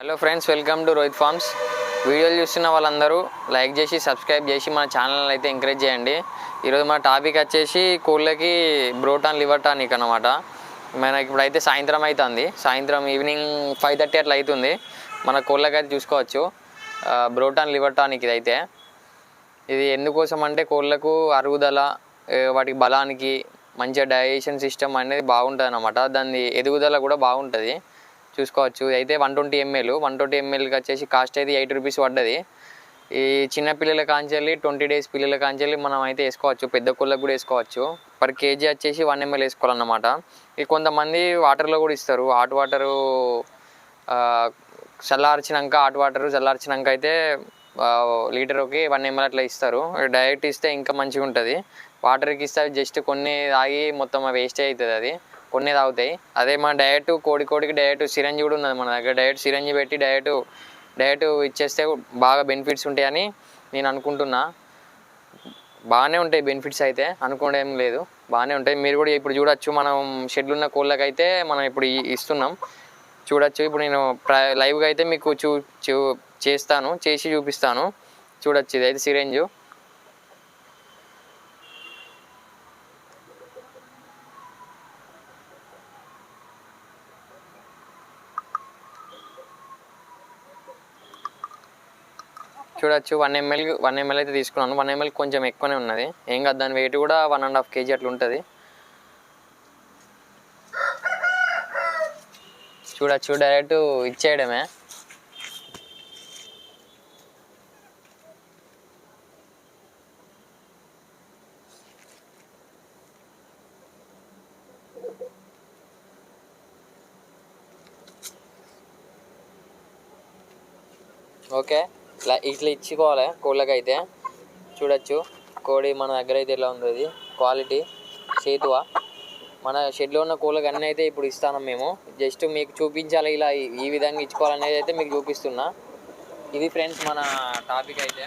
Hello friends welcome to Rohit farms వీడియోలు చూస్తున్న వాళ్ళందరూ లైక్ చేసి సబ్స్క్రైబ్ చేసి మన ఛానల్ అయితే ఎంకరేజ్ చేయండి. ఈరోజు మన టాపిక్ వచ్చేసి కోళ్ళకి బ్రోటాన్ లివర్ టానిక్ అనమాట మనకి ఇప్పుడైతే సాయంత్రం అవుతుంది సాయంత్రం ఈవినింగ్ ఫైవ్ థర్టీ అట్లా అవుతుంది మన కోళ్ళకి అయితే చూసుకోవచ్చు బ్రోటాన్ లివర్ టానిక్ ఇది అయితే ఇది ఎందుకోసం అంటే కోళ్ళకు అరుగుదల వాటి వాటికి బలానికి మంచిగా డైజెషన్ సిస్టమ్ అనేది బాగుంటుంది అనమాట దాని ఎదుగుదల కూడా బాగుంటుంది. చూసుకోవచ్చు. అయితే one twenty ml one twenty ఎంఎల్కి వచ్చేసి కాస్ట్ అయితే ఎయిట్ రూపీస్ పడ్డది. ఈ చిన్న పిల్లల కాంచెల్లి ట్వంటీ డేస్ పిల్లల కాంచెల్లి మనం అయితే వేసుకోవచ్చు. పెద్ద కుళ్ళకు కూడా వేసుకోవచ్చు. పర్ కేజీ వచ్చేసి వన్ ఎంఎల్ వేసుకోవాలన్నమాట. ఇది కొంతమంది వాటర్లో కూడా ఇస్తారు. హాట్ వాటరు చల్లార్చినాక హాట్ వాటర్ చల్లార్చినాక అయితే లీటర్కి వన్ ఎంఎల్ అట్లా ఇస్తారు. డైరెక్ట్ ఇస్తే ఇంకా మంచిగా ఉంటుంది వాటర్కి ఇస్తే జస్ట్ కొన్ని తాగి మొత్తం వేస్టే అవుతుంది అది. కొన్ని తాగుతాయి. అదే మన డైరెక్ట్ కోడి కోడికి డైరెక్ట్ సిరంజి కూడా ఉన్నది మన దగ్గర. డైరెక్ట్ సిరంజి పెట్టి డైరెక్ట్ డైరెక్ట్ ఇచ్చేస్తే బాగా బెనిఫిట్స్ ఉంటాయని నేను అనుకుంటున్నా. బాగానే ఉంటాయి బెనిఫిట్స్ అయితే. అనుకోవడం ఏం లేదు. బాగానే ఉంటాయి. మీరు కూడా ఇప్పుడు చూడొచ్చు. మనం షెడ్లు ఉన్న కోళ్ళకైతే మనం ఇప్పుడు ఇస్తున్నాం. చూడొచ్చు. ఇప్పుడు నేను లైవ్గా అయితే మీకు చూ చూ చేస్తాను. చేసి చూపిస్తాను. చూడొచ్చు. ఇది అయితే సిరేంజ్ చూడొచ్చు. వన్ ఎంఎల్ వన్ ఎంఎల్ అయితే తీసుకున్నాను. వన్ ఎంఎల్ కొంచెం ఎక్కువనే ఉన్నది. ఏం కాదు దాని వెయిట్ కూడా వన్ అండ్ హాఫ్ కేజీ అట్లా ఉంటుంది. చూడొచ్చు డైరెక్ట్ ఇచ్చేయడమే. ఓకే. ఇట్లా ఇట్లా ఇచ్చుకోవాలి. కోళ్ళకైతే చూడొచ్చు. కోడి మన దగ్గర అయితే ఎలా ఉందో ఇది. క్వాలిటీ సేతువ మన షెడ్లో ఉన్న కోళ్ళకి అన్నీ అయితే ఇప్పుడు ఇస్తాను మేము. జస్ట్ మీకు చూపించాలి ఇలా ఈ- ఈ విధంగా ఇచ్చుకోవాలనేది అయితే మీకు చూపిస్తున్నా. ఇది ఫ్రెండ్స్ మన టాపిక్ అయితే.